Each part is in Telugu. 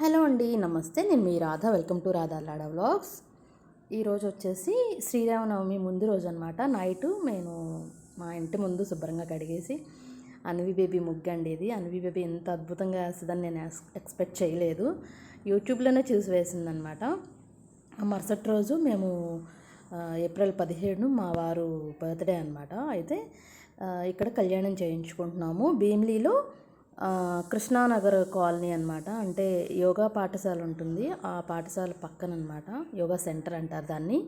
హలో అండి నమస్తే. నేను మీ రాధ. వెల్కమ్ టు రాధా లాడా వ్లాగ్స్. ఈరోజు వచ్చేసి శ్రీరామనవమి ముందు రోజు అనమాట నైటు నేను మా ఇంటి ముందు శుభ్రంగా కడిగేసి అన్వి బేబీ ముగ్గు అండి ఇది అన్వి బేబీ ఎంత అద్భుతంగా వేస్తుందని నేను ఎక్స్- ఎక్స్పెక్ట్ చేయలేదు. యూట్యూబ్లోనే చూసి వేసిందనమాట మరుసటి రోజు మేము ఏప్రిల్ పదిహేడును మా వారు బర్త్డే అనమాట అయితే ఇక్కడ కళ్యాణం చేయించుకుంటున్నాము. భీమిలీలో కృష్ణానగర్ కాలనీ అనమాట అంటే యోగా పాఠశాల ఉంటుంది. ఆ పాఠశాల పక్కన అనమాట యోగా సెంటర్ అంటారు దాన్ని.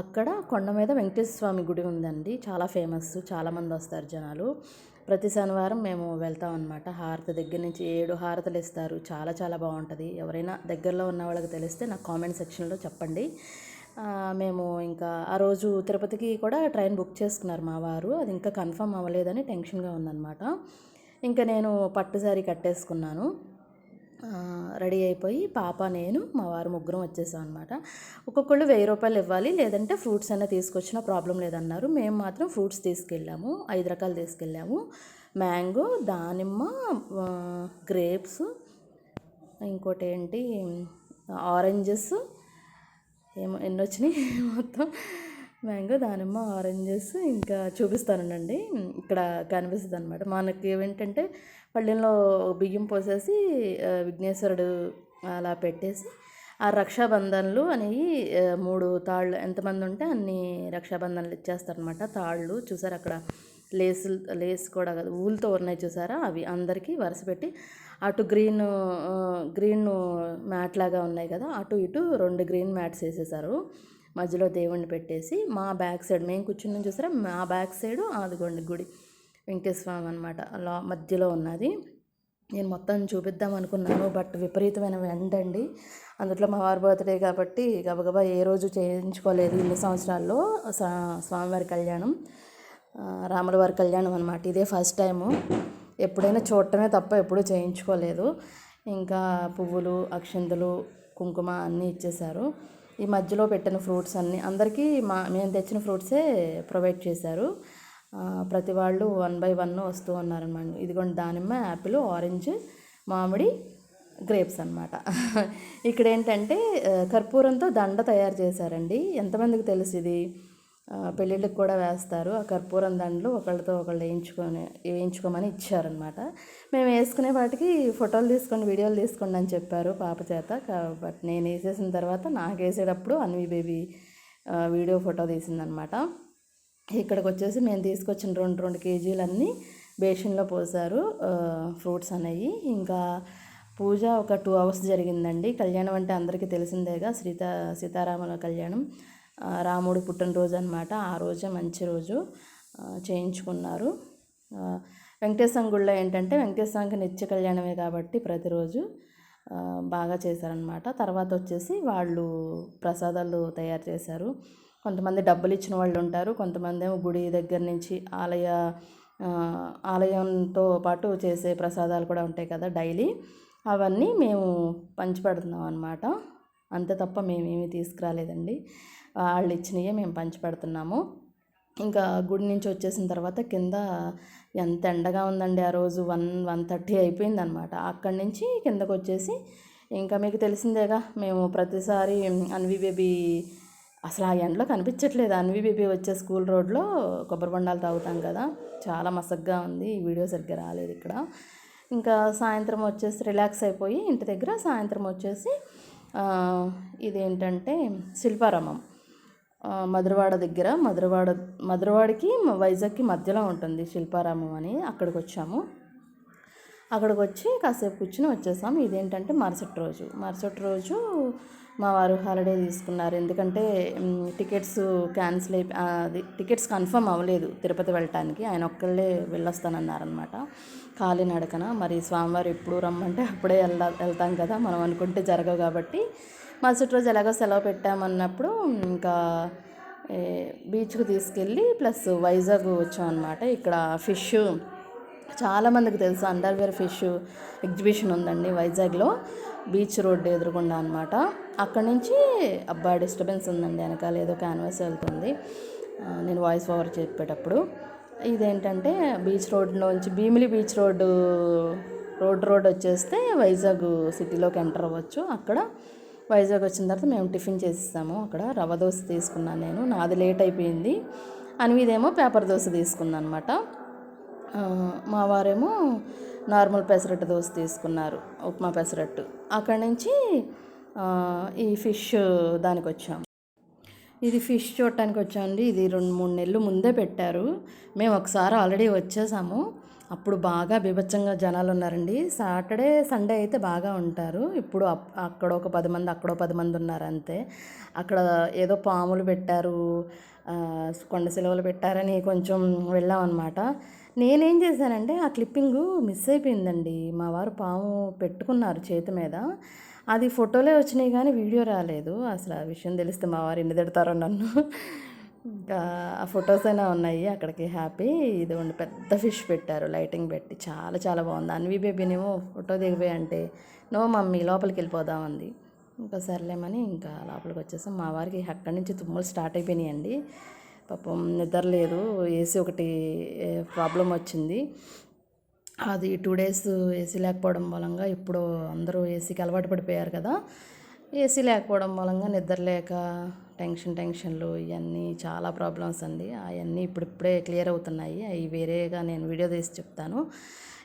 అక్కడ కొండ మీద వెంకటేశ్వర స్వామి గుడి ఉందండి. చాలా ఫేమస్. చాలామంది వస్తారు జనాలు. ప్రతి శనివారం మేము వెళ్తాం అనమాట హారతి దగ్గర నుంచి ఏడు హారతలు ఇస్తారు. చాలా చాలా బాగుంటుంది. ఎవరైనా దగ్గరలో ఉన్న వాళ్ళకి తెలిస్తే నాకు కామెంట్ సెక్షన్లో చెప్పండి. మేము ఇంకా ఆ రోజు తిరుపతికి కూడా ట్రైన్ బుక్ చేసుకున్నారు మా వారు. అది ఇంకా కన్ఫర్మ్ అవ్వలేదని టెన్షన్గా ఉందన్నమాట. ఇంకా నేను పట్టు శారీ కట్టేసుకున్నాను. రెడీ అయిపోయి పాప నేను మా వారు ముగ్గురం వచ్చేసాం అనమాట ఒక్కొక్కళ్ళు వెయ్యి రూపాయలు ఇవ్వాలి లేదంటే ఫ్రూట్స్ అయినా తీసుకొచ్చినా ప్రాబ్లం లేదన్నారు. మేము మాత్రం ఫ్రూట్స్ తీసుకెళ్ళాము ఐదు రకాలు తీసుకెళ్ళాము. మ్యాంగో దానిమ్మ గ్రేప్స్ ఇంకోటి ఏంటి ఆరెంజెస్ ఏమో ఎన్ని వచ్చినాయి మొత్తం. మ్యాంగో దానిమ్మ ఆరెంజెస్ ఇంకా చూపిస్తానండి ఇక్కడ కనిపిస్తుంది అనమాట మనకి ఏంటంటే పళ్ళెంలో బియ్యం పోసేసి విఘ్నేశ్వరుడు అలా పెట్టేసి ఆ రక్షాబంధన్లు అనేవి మూడు తాళ్ళు ఎంతమంది ఉంటే అన్ని రక్షాబంధన్లు ఇచ్చేస్తారనమాట తాళ్ళు చూసారు అక్కడ? లేసు లేస్ కూడా కదా ఊలుతో ఉన్నాయి చూసారా? అవి అందరికీ వరుస పెట్టి అటు గ్రీన్ గ్రీన్ మ్యాట్ లాగా ఉన్నాయి కదా అటు ఇటు రెండు గ్రీన్ మ్యాట్స్ వేసేసారు. మధ్యలో దేవుణ్ణి పెట్టేసి మా బ్యాక్ సైడ్ మేము కూర్చున్నాం చూసారా? మా బ్యాక్ సైడ్ అదిగోండి గుడి వెంకటేశ్వరం అనమాట అలా మధ్యలో ఉన్నది. నేను మొత్తం చూపిద్దాం అనుకున్నాను బట్ విపరీతమైన ఎండ అండి. అందులో మా వారి బర్త్డే కాబట్టి గబగబా ఏ రోజు చేయించుకోలేదు ఇన్ని సంవత్సరాల్లో. స్వామివారి కళ్యాణం రాముల వారి కళ్యాణం అనమాట ఇదే ఫస్ట్ టైము. ఎప్పుడైనా చూడటమే తప్ప ఎప్పుడూ చేయించుకోలేదు. ఇంకా పువ్వులు అక్షింతలు కుంకుమ అన్నీ ఇచ్చేశారు. ఈ మధ్యలో పెట్టిన ఫ్రూట్స్ అన్నీ. అందరికీ మా మేము తెచ్చిన ఫ్రూట్సే ప్రొవైడ్ చేశారు. ప్రతి వాళ్ళు వన్ బై వన్ వస్తూ ఉన్నారనమాట. ఇదిగోండి దానిమ్మ యాపిల్ ఆరెంజ్ మామిడి గ్రేప్స్ అనమాట ఇక్కడ ఏంటంటే కర్పూరంతో దండ తయారు చేశారండి. ఎంతమందికి తెలుసు ఇది? పెళ్ళిళ్ళకి కూడా వేస్తారు. ఆ కర్పూరం దండలు ఒకళ్ళతో ఒకళ్ళు వేయించుకొని వేయించుకోమని ఇచ్చారనమాట మేము వేసుకునే వాటికి ఫోటోలు తీసుకోండి వీడియోలు తీసుకోండి అని చెప్పారు పాప చేత. బట్ నేను వేసేసిన తర్వాత నాకు వేసేటప్పుడు అన్వి బేబీ వీడియో ఫోటో తీసిందనమాట ఇక్కడికి వచ్చేసి మేము తీసుకొచ్చిన రెండు రెండు కేజీలన్నీ బేషన్లో పోసారు. ఫ్రూట్స్ అనేవి. ఇంకా పూజ ఒక టూ అవర్స్ జరిగిందండి. కళ్యాణం అంటే అందరికీ తెలిసిందేగా సీతా సీతారాముల కళ్యాణం. రాముడి పుట్టినరోజు అనమాట ఆ రోజే మంచి రోజు చేయించుకున్నారు. వెంకటేశ్వర గుళ్ళో ఏంటంటే వెంకటేశ్వరంకి నిత్య కళ్యాణమే కాబట్టి ప్రతిరోజు బాగా చేశారనమాట తర్వాత వచ్చేసి వాళ్ళు ప్రసాదాలు తయారు చేశారు. కొంతమంది డబ్బులు ఇచ్చిన వాళ్ళు ఉంటారు. కొంతమంది ఏమో గుడి దగ్గర నుంచి ఆలయ ఆలయంతో పాటు చేసే ప్రసాదాలు కూడా ఉంటాయి కదా డైలీ. అవన్నీ మేము పంచిపెడుతున్నాం అనమాట అంతే తప్ప మేమేమీ తీసుకురాలేదండి. వాళ్ళు ఇచ్చినవే మేము పంచిపెడుతున్నాము ఇంకా గుడి నుంచి వచ్చేసిన తర్వాత కింద ఎంత ఎండగా ఉందండి ఆ రోజు. వన్ వన్ థర్టీ అయిపోయింది అనమాట అక్కడి నుంచి కిందకు వచ్చేసి ఇంకా మీకు తెలిసిందేగా మేము ప్రతిసారి అన్వి బేబీ అసలు ఆ ఎండలో కనిపించట్లేదు. అన్వి బేబీ వచ్చే స్కూల్ రోడ్లో కొబ్బరి బొండాలు తాగుతాం కదా. చాలా మసగ్గా ఉంది. ఈ వీడియో సరిగ్గా రాలేదు ఇక్కడ. ఇంకా సాయంత్రం వచ్చేసి రిలాక్స్ అయిపోయి ఇంటి దగ్గర సాయంత్రం వచ్చేసి ఇదేంటంటే శిల్పారామం. మధురవాడ దగ్గర మధురవాడ మధురవాడకి వైజాగ్కి మధ్యలో ఉంటుంది శిల్పారామం అని అక్కడికి వచ్చాము అక్కడికి వచ్చి కాసేపు కూర్చుని వచ్చేసాం ఇదేంటంటే మరుసటి రోజు. మరుసటి రోజు మా వారు హాలిడే తీసుకున్నారు. ఎందుకంటే టికెట్స్ క్యాన్సిల్ అయి అది టికెట్స్ కన్ఫర్మ్ అవ్వలేదు తిరుపతి వెళ్ళటానికి. ఆయన ఒక్కళ్ళే వెళ్ళొస్తానన్నారనమాట కాలినడకన మరి స్వామివారు ఎప్పుడు రమ్మంటే అప్పుడే వెళ్ళ వెళ్తాం కదా. మనం అనుకుంటే జరగవు కాబట్టి మరుసటి రోజు ఎలాగో సెలవు పెట్టామన్నప్పుడు ఇంకా బీచ్కు తీసుకెళ్ళి ప్లస్ వైజాగ్ వచ్చాం అనమాట ఇక్కడ ఫిష్ చాలామందికి తెలుసు అండర్వేర్ ఫిష్ ఎగ్జిబిషన్ ఉందండి వైజాగ్లో బీచ్ రోడ్డు ఎదురుకుండా అనమాట అక్కడి నుంచి అబ్బా డిస్టర్బెన్స్ ఉందండి వెనకాల ఏదో క్యాన్వాస్ వెళ్తుంది. నేను వాయిస్ ఓవర్ చెప్పేటప్పుడు. ఇదేంటంటే beach రోడ్లోంచి Bheemili beach road road road వచ్చేస్తే వైజాగ్ సిటీలోకి ఎంటర్ అవ్వచ్చు. అక్కడ వైజాగ్ వచ్చిన తర్వాత మేము టిఫిన్ చేసేసాము. అక్కడ రవ దోశ తీసుకున్నాను నేను. నాది లేట్ అయిపోయింది. అనివిదేమో పేపర్ దోశ తీసుకున్నాను అనమాట మా వారేమో నార్మల్ పెసరట్టు దోశ తీసుకున్నారు. ఉప్మా పెసరట్టు. అక్కడి నుంచి ఈ ఫిష్ దానికి వచ్చాము ఇది ఫిష్ చూడటానికి వచ్చామండి ఇది రెండు మూడు నెలలు ముందే పెట్టారు. మేము ఒకసారి ఆల్రెడీ వచ్చేసాము. అప్పుడు బాగా బీభత్సంగా జనాలు ఉన్నారండి సాటర్డే సండే అయితే బాగా ఉంటారు. ఇప్పుడు అప్- అక్కడ ఒక పది మంది అక్కడో పది మంది ఉన్నారు అంతే అక్కడ ఏదో పాములు పెట్టారు కొండ సెలవులు పెట్టారని కొంచెం వెళ్ళామన్నమాట. నేనేం చేశానంటే ఆ క్లిప్పింగు మిస్ అయిపోయిందండి. మా వారు పాము పెట్టుకున్నారు చేతి మీద. అది ఫోటోలే వచ్చినాయి కానీ వీడియో రాలేదు. అసలు ఆ విషయం తెలిస్తే మా వారు ఎన్ని తిడతారో నన్ను. ఇంకా ఆ ఫొటోస్ అయినా ఉన్నాయి అక్కడికి హ్యాపీ. ఇది ఉండి పెద్ద ఫిష్ పెట్టారు లైటింగ్ పెట్టి. చాలా చాలా బాగుంది. అన్వి బేబీనేమో ఫోటో దిగిపోయి అంటే నో మమ్మీ లోపలికి వెళ్ళిపోదామంది ఇంకా సర్లేమని ఇంకా లోపలికి వచ్చేసాం. మా వారికి అక్కడి నుంచి తుమ్ములు స్టార్ట్ అయిపోయినాయండి. పాపం నిద్ర లేదు ఏసీ ఒకటి ప్రాబ్లం వచ్చింది. అది టూ డేస్ ఏసీ లేకపోవడం మూలంగా ఇప్పుడు అందరూ ఏసీకి అలవాటు పడిపోయారు కదా. ఏసీ లేకపోవడం మూలంగా నిద్ర లేక టెన్షన్ టెన్షన్లు ఇవన్నీ చాలా ప్రాబ్లమ్స్ అండి. అవన్నీ ఇప్పుడిప్పుడే క్లియర్ అవుతున్నాయి. అవి వేరేగా నేను వీడియో తీసి చెప్తాను.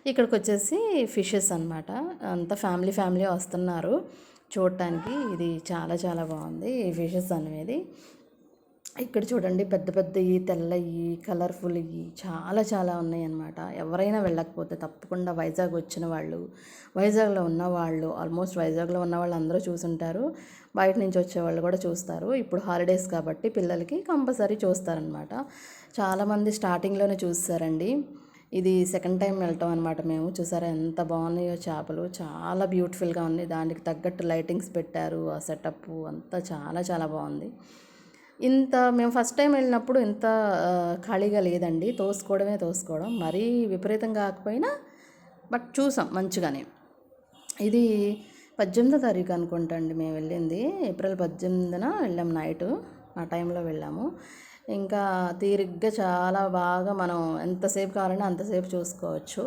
ఇక్కడికి వచ్చేసి ఫిషెస్ అన్నమాట. అంతా ఫ్యామిలీ ఫ్యామిలీ వస్తున్నారు. చూడటానికి ఇది చాలా చాలా బాగుంది ఈ ఫిషెస్ అనేది ఇక్కడ చూడండి పెద్ద పెద్దవి తెల్లవి కలర్ఫుల్వి చాలా చాలా ఉన్నాయి అన్నమాట ఎవరైనా వెళ్ళకపోతే తప్పకుండా వైజాగ్ వచ్చిన వాళ్ళు వైజాగ్లో ఉన్న వాళ్ళు ఆల్మోస్ట్ వైజాగ్లో ఉన్న వాళ్ళు అందరూ చూసుంటారు. బయట నుంచి వచ్చే వాళ్ళు కూడా చూస్తారు. ఇప్పుడు హాలిడేస్ కాబట్టి పిల్లలకి కంపల్సరీ చూస్తారనమాట చాలామంది స్టార్టింగ్లోనే చూస్తారండి. ఇది సెకండ్ టైం వెళ్ళటం అనమాట మేము. చూసారా ఎంత బాగున్నాయో చేపలు. చాలా బ్యూటిఫుల్గా ఉన్నాయి దానికి తగ్గట్టు లైటింగ్స్ పెట్టారు. ఆ సెటప్ అంతా చాలా చాలా బాగుంది. ఇంత మేము ఫస్ట్ టైం వెళ్ళినప్పుడు ఇంత ఖాళీగా లేదండి. తోసుకోవడమే తోసుకోవడం. మరీ విపరీతంగా కాకపోయినా బట్ చూసాం మంచిగానే. ఇది పద్దెనిమిదో తారీఖు అనుకుంటా అండి మేము వెళ్ళింది. ఏప్రిల్ పద్దెనిమిదిన వెళ్ళాం నైట్. ఆ టైంలో వెళ్ళాము. ఇంకా తీరిగ్గా చాలా బాగా మనం ఎంతసేపు కావాలంటే అంతసేపు చూసుకోవచ్చు.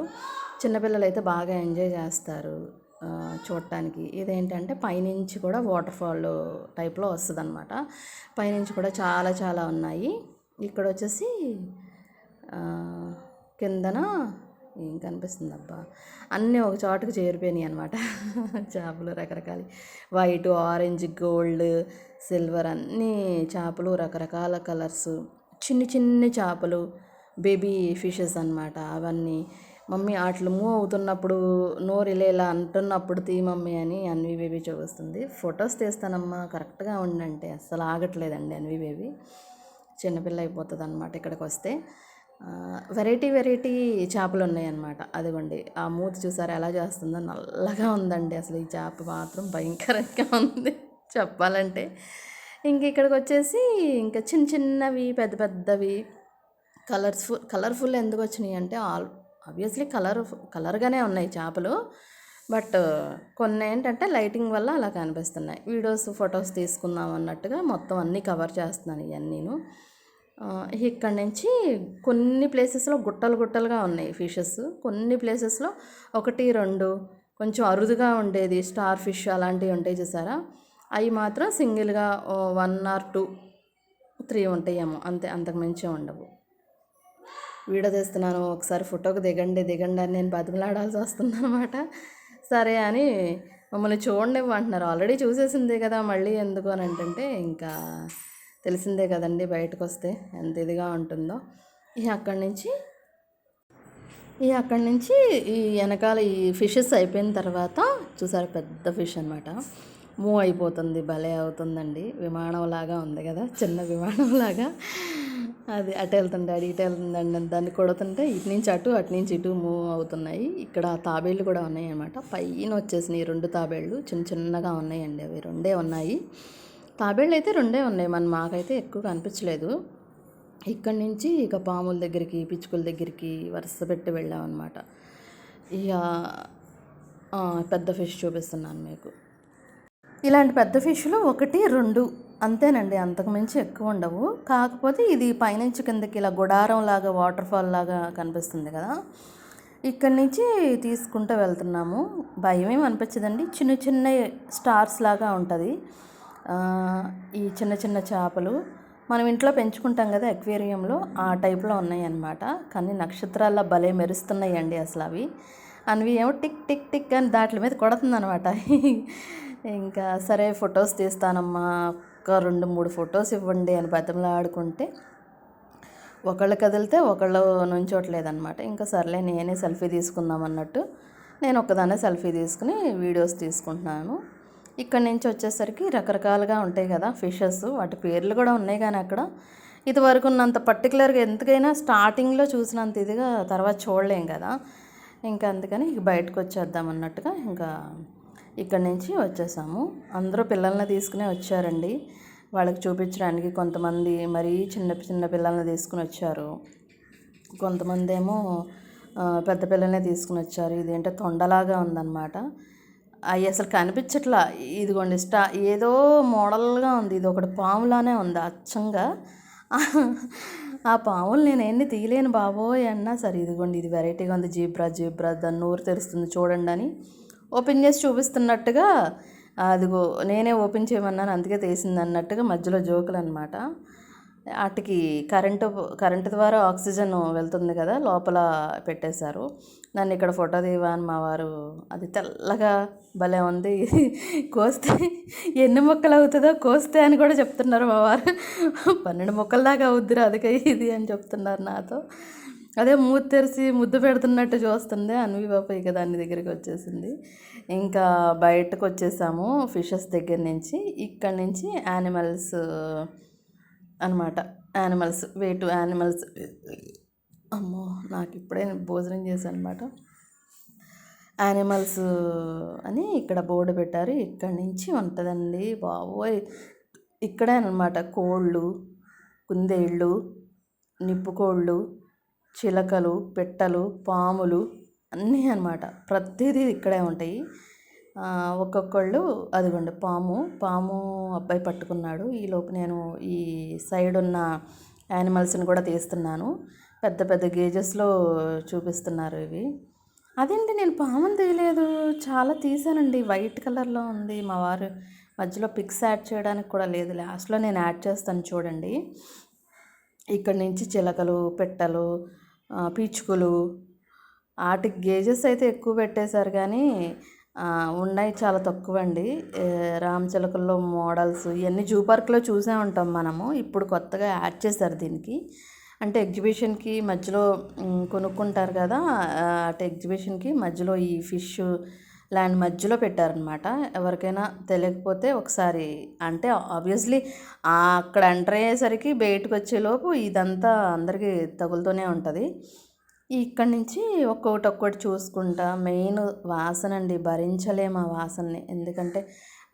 చిన్నపిల్లలు అయితే బాగా ఎంజాయ్ చేస్తారు. చూడటానికి. ఇదేంటంటే పైనుంచి కూడా వాటర్ ఫాల్ టైప్లో వస్తుంది అనమాట పైనుంచి కూడా చాలా చాలా ఉన్నాయి. ఇక్కడ వచ్చేసి కిందన ఏం కనిపిస్తుంది అబ్బా అన్నీ ఒక చోటకు చేరిపోయినాయి అనమాట చేపలు రకరకాల. వైట్ ఆరెంజ్ గోల్డ్ సిల్వర్ అన్నీ చేపలు రకరకాల కలర్స్. చిన్ని చిన్ని చేపలు బేబీ ఫిషెస్ అన్నమాట. అవన్నీ మమ్మీ వాటిలో మూవ్ అవుతున్నప్పుడు నోరు ఇలా ఇలా అంటున్నప్పుడు తీ మమ్మీ అని అన్వి బేబీ చూపిస్తుంది. ఫొటోస్ తీస్తానమ్మా కరెక్ట్గా ఉండంటే. అస్సలు ఆగట్లేదండి అన్వి బేబీ. చిన్నపిల్ల అయిపోతుంది అనమాట ఇక్కడికి వస్తే వెరైటీ వెరైటీ చేపలు ఉన్నాయన్నమాట. అదిగోండి ఆ మూతి చూసారా ఎలా చేస్తుందో? నల్లగా ఉందండి అసలు ఈ చేప మాత్రం భయంకరంగా ఉంది. చెప్పాలంటే ఇంక ఇక్కడికి వచ్చేసి ఇంకా చిన్న చిన్నవి పెద్ద పెద్దవి కలర్స్ఫుల్ కలర్ఫుల్ ఎందుకు వచ్చినాయి అంటే ఆల్ ఆబ్వియస్లీ కలర్ కలర్గానే ఉన్నాయి చేపలు బట్ కొన్ని ఏంటంటే లైటింగ్ వల్ల అలా కనిపిస్తున్నాయి. వీడియోస్ ఫొటోస్ తీసుకుందాం అన్నట్టుగా మొత్తం అన్నీ కవర్ చేస్తున్నాను ఇవన్నీను ఇక్కడి ఇక్కడ నుంచి కొన్ని ప్లేసెస్లో గుట్టలు గుట్టలుగా ఉన్నాయి ఫిషెస్ కొన్ని ప్లేసెస్లో ఒకటి రెండు కొంచెం అరుదుగా ఉండేది స్టార్ ఫిష్ అలాంటివి ఉంటాయి చూసారా? అవి మాత్రం సింగిల్గా వన్ ఆర్ టూ త్రీ ఉంటాయేమో అంతే అంతకు మించి ఉండవు. వీడియో తీస్తున్నాను ఒకసారి ఫోటోకి దిగండి దిగండి అని నేను బతిమలాడాల్సి వస్తుంది అనమాట సరే అని మమ్మల్ని చూడండి ఇవ్వంటున్నారు ఆల్రెడీ చూసేసిందే కదా మళ్ళీ ఎందుకు అని అంటే ఇంకా తెలిసిందే కదండి బయటకు వస్తే ఎంత ఇదిగా ఉంటుందో. ఇక అక్కడి నుంచి ఈ అక్కడి నుంచి ఈ వెనకాల ఈ ఫిషెస్ అయిపోయిన తర్వాత చూసారు పెద్ద ఫిష్ అనమాట మూవ్ అయిపోతుంది భలే అవుతుందండి. విమానంలాగా ఉంది కదా చిన్న విమానంలాగా అది అటు వెళ్తుంటాడు ఇటు వెళ్తుందండి దాన్ని కొడుతుంటే ఇటు నుంచి అటు అటు నుంచి ఇటు మూవ్ అవుతున్నాయి. ఇక్కడ తాబేళ్ళు కూడా ఉన్నాయి అనమాట పైన వచ్చేసినాయి రెండు తాబేళ్ళు చిన్న చిన్నగా ఉన్నాయండి అవి. రెండే ఉన్నాయి. తాబేళ్ళు అయితే రెండే ఉన్నాయి. మన మాకైతే ఎక్కువ కనిపించలేదు. ఇక్కడి నుంచి ఇక పాముల దగ్గరికి పిచ్చుకల దగ్గరికి వరుస పెట్టి వెళ్ళామన్నమాట ఇక పెద్ద ఫిష్ చూపిస్తున్నాను మీకు. ఇలాంటి పెద్ద ఫిష్లు ఒకటి రెండు అంతేనండి. అంతకు మించి ఎక్కువ ఉండవు. కాకపోతే ఇది పైనుంచి కిందకి ఇలా గుడారం లాగా వాటర్ ఫాల్ లాగా కనిపిస్తుంది కదా. ఇక్కడి నుంచి తీసుకుంటూ వెళ్తున్నాము. భయం ఏమి అనిపించదండి. చిన్న చిన్న స్టార్స్ లాగా ఉంటుంది. ఈ చిన్న చిన్న చేపలు మనం ఇంట్లో పెంచుకుంటాం కదా అక్వేరియంలో ఆ టైప్లో ఉన్నాయి అన్నమాట కానీ నక్షత్రాల్లో భలే మెరుస్తున్నాయండి అసలు అవి. అవి ఏమో టిక్ టిక్ టిక్ అని దాట్ల మీద కొడుతుందనమాట ఇంకా సరే ఫొటోస్ తీస్తానమ్మా. ఒక రెండు మూడు ఫొటోస్ ఇవ్వండి అని బతంలో ఆడుకుంటే ఒకళ్ళు కదిలితే ఒకళ్ళు నుంచోట్లేదన్నమాట. ఇంకా సర్లే నేనే సెల్ఫీ తీసుకుందాం అన్నట్టు నేను ఒక్కదాన్నే సెల్ఫీ తీసుకుని వీడియోస్ తీసుకుంటున్నాను. ఇక్కడ నుంచి వచ్చేసరికి రకరకాలుగా ఉంటాయి కదా ఫిషెస్ వాటి పేర్లు కూడా ఉన్నాయి కానీ అక్కడ. ఇదివరకు ఉన్నంత పర్టికులర్గా ఎందుకైనా స్టార్టింగ్లో చూసినంత ఇదిగా తర్వాత చూడలేం కదా. ఇంకా అందుకని ఇక బయటకు వచ్చేద్దాం అన్నట్టుగా ఇంకా ఇక్కడ నుంచి వచ్చేసాము. అందరూ పిల్లల్ని తీసుకునే వచ్చారండి. వాళ్ళకి చూపించడానికి కొంతమంది మరీ చిన్న చిన్న పిల్లల్ని తీసుకుని వచ్చారు. కొంతమంది ఏమో పెద్ద పిల్లల్ని తీసుకుని వచ్చారు. ఇదేంటో తొండలాగా ఉందన్నమాట. అవి అసలు కనిపించట్లా. ఇదిగోండి స్టా ఏదో మోడల్గా ఉంది. ఇది ఒకటి పాములానే ఉంది అచ్చంగా. ఆ పాములు నేను ఎన్ని తీయలేను బాబోయ్ అన్నా సరే. ఇదిగోండి ఇది వెరైటీగా ఉంది. జీబ్రా జీబ్రా దాన్ని నోరు తెరుస్తుంది చూడండి అని. ఓపెన్ చేసి చూపిస్తున్నట్టుగా అదిగో నేనే ఓపెన్ చేయమన్నాను అందుకే తీసింది అన్నట్టుగా మధ్యలో జోకులు అనమాట వాటికి కరెంటు కరెంటు ద్వారా ఆక్సిజన్ వెళ్తుంది కదా లోపల పెట్టేశారు. నన్ను ఇక్కడ ఫోటో తీవా అని మా వారు అది తెల్లగా భలే ఉంది. కోస్తే ఎన్ని మొక్కలు అవుతుందో కోస్తే అని కూడా చెప్తున్నారు మా వారు. పన్నెండు మొక్కల దాకా అవుద్దిరా అదికే ఇది అని చెప్తున్నారు నాతో. అదే మూత తెరిచి ముద్దు పెడుతున్నట్టు చూస్తుంది అన్వి పాప ఇక దాని దగ్గరికి వచ్చేసింది. ఇంకా బయటకు వచ్చేసాము ఫిషెస్ దగ్గర నుంచి. ఇక్కడ నుంచి యానిమల్స్ అనమాట యానిమల్స్ వే టు యానిమల్స్. అమ్మో నాకు ఇప్పుడే భోజనం చేశాను అనమాట యానిమల్స్ అని ఇక్కడ బోర్డు పెట్టారు. ఇక్కడి నుంచి ఉంటుందండి. బాబోయ్. ఇక్కడే అనమాట కోళ్ళు కుందేళ్ళు నిప్పుకోళ్ళు చిలకలు పిట్టలు పాములు అన్నీ అన్నమాట. ప్రతిదీ ఇక్కడే ఉంటాయి. ఒక్కొక్కళ్ళు అదిగోండి పాము. పాము అబ్బాయి పట్టుకున్నాడు. ఈలోపు నేను ఈ సైడ్ ఉన్న యానిమల్స్ని కూడా తీస్తున్నాను. పెద్ద పెద్ద గేజెస్లో చూపిస్తున్నారు ఇవి. అదేంటి నేను పామును తీయలేదు? చాలా తీసానండి వైట్ కలర్లో ఉంది. మా వారు మధ్యలో పిక్స్ యాడ్ చేయడానికి కూడా లేదు. లాస్ట్లో నేను యాడ్ చేస్తాను చూడండి. ఇక్కడ నుంచి చిలకలు పెట్టలు పీచుకులు పిచ్చుకలు వాటికి గేజెస్ అయితే ఎక్కువ పెట్టేశారు కానీ ఉన్నాయి చాలా తక్కువ అండి రామచిలకల్లో మోడల్స్ ఇవన్నీ జూ పార్క్లో చూసే ఉంటాం మనము. ఇప్పుడు కొత్తగా యాడ్ చేశారు దీనికి. అంటే ఎగ్జిబిషన్కి మధ్యలో కొనుక్కుంటారు కదా అటు ఎగ్జిబిషన్కి మధ్యలో ఈ ఫిష్ ల్యాండ్ మధ్యలో పెట్టారనమాట. ఎవరికైనా తెలియకపోతే ఒకసారి అంటే ఆబ్వియస్లీ అక్కడ ఎంటర్ అయ్యేసరికి బయటకు వచ్చేలోపు ఇదంతా అందరికీ తగులుతూనే ఉంటుంది. ఇక్కడి నుంచి ఒక్కొక్కటి ఒక్కొక్కటి చూసుకుంటా మెయిన్ వాసన అండి భరించలేము ఆ వాసనని. ఎందుకంటే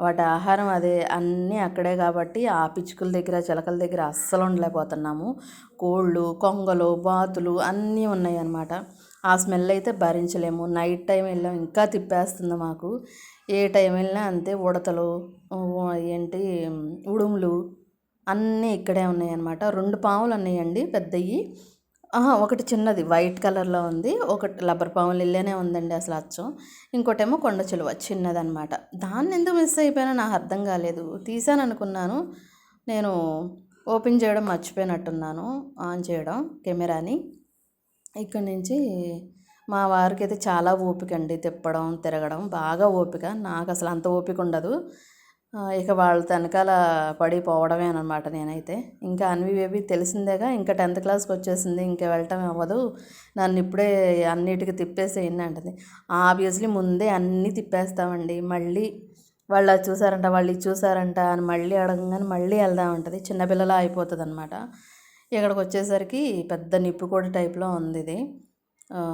వాటి ఆహారం అదే అన్నీ అక్కడే కాబట్టి ఆ పిచ్చుకల దగ్గర చిలకల దగ్గర అస్సలు ఉండలేకపోతున్నాము. కోళ్ళు కొంగలు బాతులు అన్నీ ఉన్నాయి అన్నమాట ఆ స్మెల్ అయితే భరించలేము. నైట్ టైం వెళ్ళాం ఇంకా తిప్పేస్తుంది మాకు. ఏ టైం వెళ్ళినా అంతే ఉడతలు ఏంటి ఉడుములు అన్నీ ఇక్కడే ఉన్నాయన్నమాట. రెండు పాములు ఉన్నాయండి పెద్దవి ఒకటి చిన్నది వైట్ కలర్లో ఉంది. ఒకటి లబ్బర్ పాములు ఇల్లేనే ఉందండి అసలు అచ్చం. ఇంకోటేమో కొండ చిలువ చిన్నదనమాట దాన్ని ఎందుకు మిస్ అయిపోయినా నాకు అర్థం కాలేదు. తీసాను అనుకున్నాను. నేను ఓపెన్ చేయడం మర్చిపోయినట్టున్నాను. ఆన్ చేయడం కెమెరాని. ఇక్కడి నుంచి మా వారికి అయితే చాలా ఓపిక అండి తిప్పడం తిరగడం. బాగా ఓపిక. నాకు అసలు అంత ఓపిక ఉండదు. ఇక వాళ్ళ వెనకాల పడిపోవడమే అనమాట నేనైతే. ఇంకా అన్వి బేబీ తెలిసిందేగా ఇంకా టెన్త్ క్లాస్కి వచ్చేసింది ఇంకా వెళ్ళటం అవ్వదు. నన్ను ఇప్పుడే అన్నిటికీ తిప్పేసేయండి అంటది. ఆబ్వియస్లీ ముందే అన్నీ తిప్పేస్తామండి. మళ్ళీ వాళ్ళు అది చూసారంట వాళ్ళు ఇది చూసారంట అని మళ్ళీ అడగగానే మళ్ళీ వెళ్దాం ఉంటుంది చిన్నపిల్లలా అయిపోతుంది అనమాట ఇక్కడికి వచ్చేసరికి పెద్ద నిప్పుకోడి టైప్లో ఉంది ఇది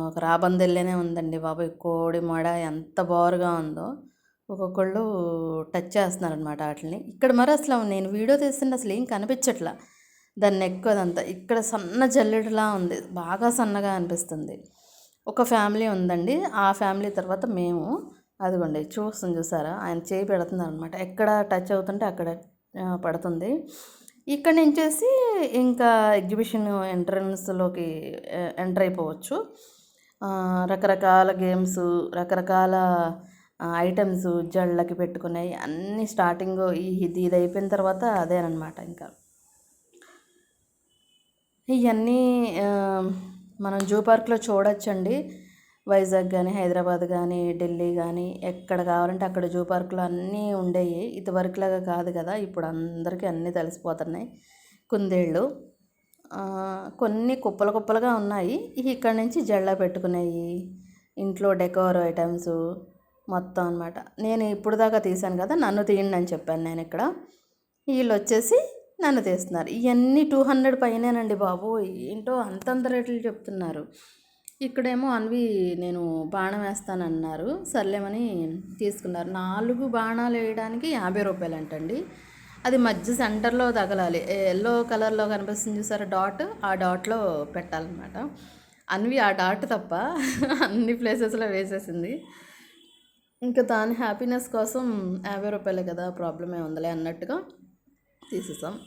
ఒక రాబందెల్లేనే ఉందండి బాబు. కోడి మడ ఎంత బారుగా ఉందో ఒక్కొక్కళ్ళు టచ్ చేస్తున్నారనమాట వాటిని ఇక్కడ మరి అసలు నేను వీడియో తీస్తుంటే అసలు ఏం కనిపించట్లా. దాన్ని ఎక్కువదంతా ఇక్కడ సన్న జల్లెడలా ఉంది. బాగా సన్నగా అనిపిస్తుంది. ఒక ఫ్యామిలీ ఉందండి. ఆ ఫ్యామిలీ తర్వాత మేము అదిగోండి చూస్తుంది చూసారా? ఆయన చేయి పెడుతున్నారనమాట ఎక్కడ టచ్ అవుతుంటే అక్కడ పడుతుంది. ఇక్కడ నుంచేసి ఇంకా ఎగ్జిబిషన్ ఎంట్రన్స్లోకి ఎంటర్ అయిపోవచ్చు. రకరకాల గేమ్స్ రకరకాల ఐటమ్స్ జళ్ళకి పెట్టుకున్నాయి అన్నీ స్టార్టింగ్ ఇది ఇది అయిపోయిన తర్వాత అదేనమాట ఇంకా. ఇవన్నీ మనం జూ పార్క్లో చూడొచ్చండి. వైజాగ్ కానీ హైదరాబాద్ కానీ ఢిల్లీ కానీ ఎక్కడ కావాలంటే అక్కడ జూ పార్క్లో అన్నీ ఉండేవి ఇదివరకులాగా కాదు కదా. ఇప్పుడు అందరికీ అన్నీ తెలిసిపోతున్నాయి. కుందేళ్ళు. కొన్ని కుప్పలు కుప్పలుగా ఉన్నాయి. ఇక్కడ నుంచి జెండా పెట్టుకునేవి ఇంట్లో డెకోర్ ఐటమ్స్ మొత్తం అనమాట నేను ఇప్పుడు దాకా తీశాను కదా. నన్ను తీయండి అని చెప్పాను నేను ఇక్కడ. వీళ్ళు వచ్చేసి నన్ను తీస్తున్నారు. ఇవన్నీ టూ హండ్రెడ్ పైనేనండి బాబు. ఏంటో అంతంత రేట్లు చెప్తున్నారు. ఇక్కడేమో అన్వి నేను బాణం వేస్తానన్నారు. సర్లేమని తీసుకున్నారు. నాలుగు బాణాలు వేయడానికి యాభై రూపాయలు అంటండి అది మధ్య సెంటర్లో తగలాలి. ఎల్లో కలర్లో కనిపిస్తుంది చూసారా డాట్? ఆ డాట్లో పెట్టాలన్నమాట. అన్వి ఆ డాట్ తప్ప అన్ని ప్లేసెస్లో వేసేసింది. ఇంకా దాని హ్యాపీనెస్ కోసం యాభై రూపాయలే కదా ప్రాబ్లమే ఉందిలే అన్నట్టుగా తీసేసాం.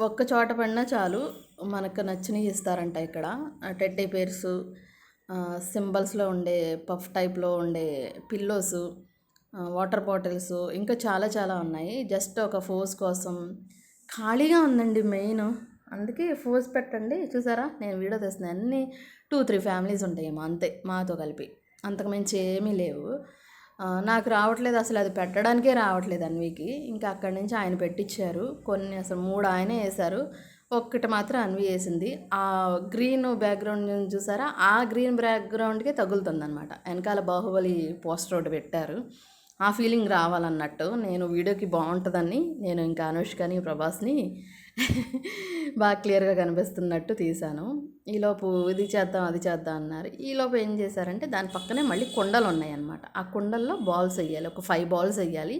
ఒక్క చోట పడినా చాలు మనకు నచ్చినవి ఇస్తారంట ఇక్కడ. టెడ్డీ పేర్సు సింబల్స్లో ఉండే పఫ్ టైప్లో ఉండే పిల్లోస్ వాటర్ బాటిల్స్ ఇంకా చాలా చాలా ఉన్నాయి. జస్ట్ ఒక ఫోజ్ కోసం. ఖాళీగా ఉందండి మెయిన్. అందుకే ఫోజ్ పెట్టండి. చూసారా? నేను వీడియో తీస్తున్నాను అన్ని టూ త్రీ ఫ్యామిలీస్ ఉంటాయేమో అంతే మాతో కలిపి. అంతకుమించి ఏమీ లేవు. నాకు రావట్లేదు అసలు. అది పెట్టడానికే రావట్లేదు అన్వికి. ఇంకా అక్కడి నుంచి ఆయన పెట్టించారు కొన్ని అసలు మూడు ఆయనే వేశారు. ఒక్కటి మాత్రం అన్వి చేసింది. ఆ గ్రీన్ బ్యాక్గ్రౌండ్ చూసారా? ఆ గ్రీన్ బ్యాక్గ్రౌండ్కే తగులుతుంది అనమాట వెనకాల బాహుబలి పోస్టర్ ఒకటి పెట్టారు. ఆ ఫీలింగ్ రావాలన్నట్టు. నేను వీడియోకి బాగుంటుందని నేను ఇంకా అనుష్కని ప్రభాస్ని బాగా క్లియర్గా కనిపిస్తున్నట్టు తీశాను. ఈలోపు ఇది చేద్దాం అది చేద్దాం అన్నారు. ఈలోపు ఏం చేశారంటే దాని పక్కనే మళ్ళీ కుండలు ఉన్నాయి అన్నమాట ఆ కుండల్లో బాల్స్ వేయాలి ఒక ఫైవ్ బాల్స్ వేయాలి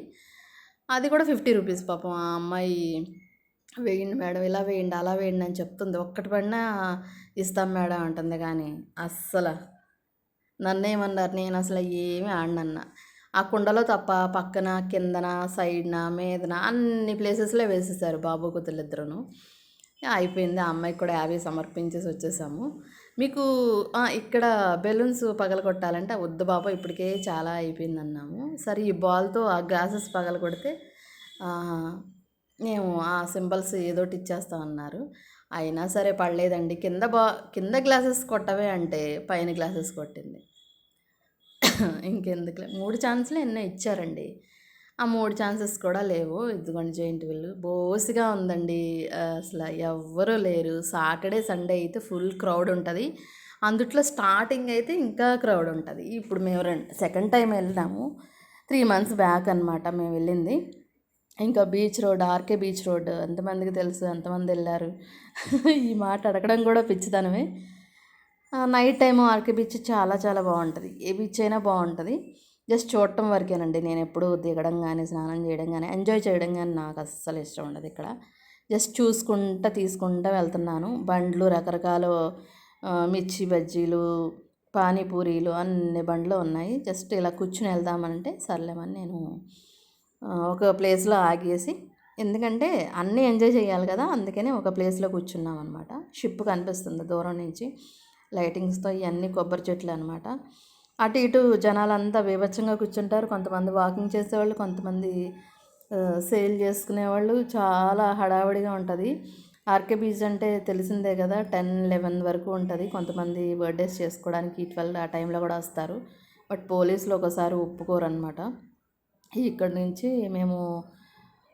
అది కూడా ఫిఫ్టీ రూపీస్ పాపం. ఆ అమ్మాయి వేయండి మేడం ఇలా వేయండి అలా వేయండి అని చెప్తుంది. ఒక్కటి పడినా ఇస్తాం మేడం అంటుంది కానీ అస్సలు. నన్నేమన్నారు నేను అసలు ఏమి ఆడనన్నా. ఆ కుండలో తప్ప పక్కన కిందన సైడ్న మీదన అన్ని ప్లేసెస్లో వేసేసారు బాబు కూతుళ్ళిద్దరును అయిపోయింది. ఆ అమ్మాయికి కూడా యాభై సమర్పించేసి వచ్చేసాము. మీకు ఇక్కడ బెలూన్స్ పగలగొట్టాలంటే వద్దు బాబు ఇప్పటికే చాలా అయిపోయింది అన్నాము సరే ఈ బాల్తో ఆ గ్లాసెస్ పగలగొడితే మేము ఆ సింబల్స్ ఏదోటి ఇచ్చేస్తాం అన్నారు. అయినా సరే పడలేదండి కింద బా కింద గ్లాసెస్ కొట్టవే అంటే పైన గ్లాసెస్ కొట్టింది. ఇంకెందుకులే. మూడు ఛాన్సులు ఎన్నో ఇచ్చారండి. ఆ మూడు ఛాన్సెస్ కూడా లేవు. ఇదిగోండి జైంట్ వీల్ బోసిగా ఉందండి. అసలు ఎవ్వరూ లేరు. సాటర్డే సండే అయితే ఫుల్ క్రౌడ్ ఉంటుంది. అందుట్లో స్టార్టింగ్ అయితే ఇంకా క్రౌడ్ ఉంటుంది. ఇప్పుడు మేము రెండు సెకండ్ టైం వెళ్ళినాము త్రీ మంత్స్ బ్యాక్ అనమాట మేము వెళ్ళింది. ఇంకా beach road RK beach road ఎంతమందికి తెలుసు ఎంతమంది వెళ్ళారు? ఈ మాట అడగడం కూడా పిచ్చితనమే. నైట్ టైం ఆర్కే బీచ్ చాలా చాలా బాగుంటుంది. ఏ బీచ్ అయినా బాగుంటుంది. జస్ట్ చూడటం వరకేనండి. నేను ఎప్పుడూ దిగడం కానీ స్నానం చేయడం కానీ ఎంజాయ్ చేయడం కానీ నాకు అస్సలు ఇష్టం ఉండదు ఇక్కడ. జస్ట్ చూసుకుంటా తీసుకుంటా వెళ్తున్నాను. బండ్లు రకరకాల మిర్చి బజ్జీలు పానీపూరీలు అన్ని బండ్లు ఉన్నాయి. జస్ట్ ఇలా కూర్చుని వెళ్దామంటే సర్లేమని నేను ఒక ప్లేస్లో ఆగేసి ఎందుకంటే అన్నీ ఎంజాయ్ చేయాలి కదా అందుకని ఒక ప్లేస్లో కూర్చున్నాం అనమాట షిప్ కనిపిస్తుంది దూరం నుంచి లైటింగ్స్తో ఇవన్నీ కొబ్బరి చెట్లు అనమాట అటు ఇటు జనాలంతా బీభత్సంగా కూర్చుంటారు. కొంతమంది వాకింగ్ చేసేవాళ్ళు కొంతమంది సేల్ చేసుకునేవాళ్ళు. చాలా హడావిడిగా ఉంటుంది. ఆర్కే బీచ్ అంటే తెలిసిందే కదా టెన్ లెవెన్ వరకు ఉంటుంది. కొంతమంది బర్త్డేస్ చేసుకోవడానికి ట్వెల్వ్ ఆ టైంలో కూడా వస్తారు. బట్ పోలీసులు ఒకసారి ఒప్పుకోరు అనమాట ఇక్కడ నుంచి మేము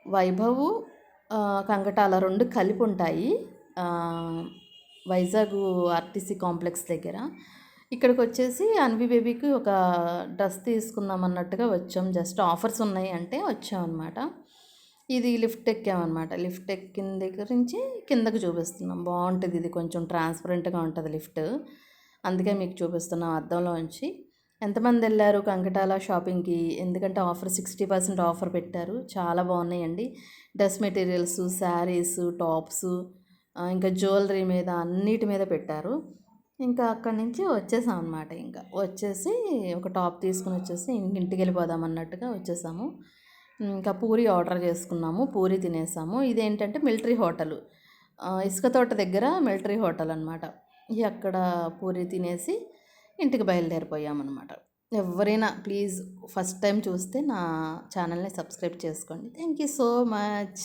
వైభవ్ కంకటాల రెండు కలిపి ఉంటాయి వైజాగ్ ఆర్టీసీ కాంప్లెక్స్ దగ్గర. ఇక్కడికి వచ్చేసి అన్వి బేబీకి ఒక డ్రెస్ తీసుకుందాం అన్నట్టుగా వచ్చాం. జస్ట్ ఆఫర్స్ ఉన్నాయి అంటే వచ్చామన్నమాట ఇది లిఫ్ట్ ఎక్కామన్నమాట. లిఫ్ట్ ఎక్కిన దగ్గర నుంచి కిందకి చూపిస్తున్నాం. బాగుంటుంది ఇది. కొంచెం ట్రాన్స్పరెంట్గా ఉంటుంది లిఫ్ట్. అందుకే మీకు చూపిస్తున్నాం అద్దంలో ఉంచి ఎంతమంది వెళ్ళారు కంకటాల షాపింగ్కి? ఎందుకంటే ఆఫర్ సిక్స్టీ పర్సెంట్ ఆఫర్ పెట్టారు. చాలా బాగున్నాయండి. డ్రెస్ మెటీరియల్స్ శారీస్ టాప్స్ ఇంకా జ్యువెలరీ మీద అన్నిటి మీద పెట్టారు. ఇంకా అక్కడి నుంచి వచ్చేసాం అనమాట ఇంకా. వచ్చేసి ఒక టాప్ తీసుకుని వచ్చేసి ఇంటికి వెళ్ళిపోదాం అన్నట్టుగా వచ్చేసాము. ఇంకా పూరి ఆర్డర్ చేసుకున్నాము. పూరి తినేసాము. ఇదేంటంటే మిలిటరీ హోటల్. ఇసుక తోట దగ్గర మిలిటరీ హోటల్ అనమాట అక్కడ పూరి తినేసి ఇంటికి బయలుదేరిపోయామన్నమాట. ఎవరైనా ప్లీజ్ ఫస్ట్ టైం చూస్తే నా ఛానల్ని సబ్స్క్రైబ్ చేసుకోండి. Thank you so much.